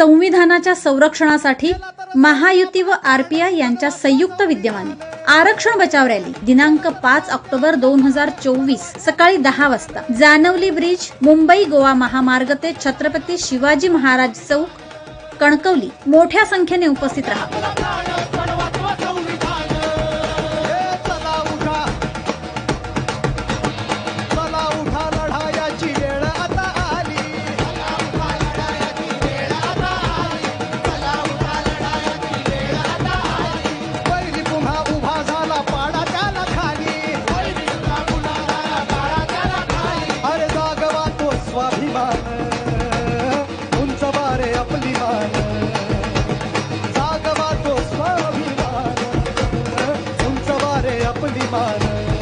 संविधानाच्या संरक्षणासाठी महायुती व आरपीआय यांच्या संयुक्त विद्यमाने आरक्षण बचाव रॅली दिनांक पाच ऑक्टोबर दोन हजार चोवीस सकाळी दहा वाजता. जानवली ब्रिज मुंबई गोवा महामार्ग ते छत्रपती शिवाजी महाराज चौक कणकवली. मोठ्या संख्येने उपस्थित राहा. स्वाभिमान उंच बारे आपली मान। जागवा तो स्वाभिमान उंच बारे आपली मान।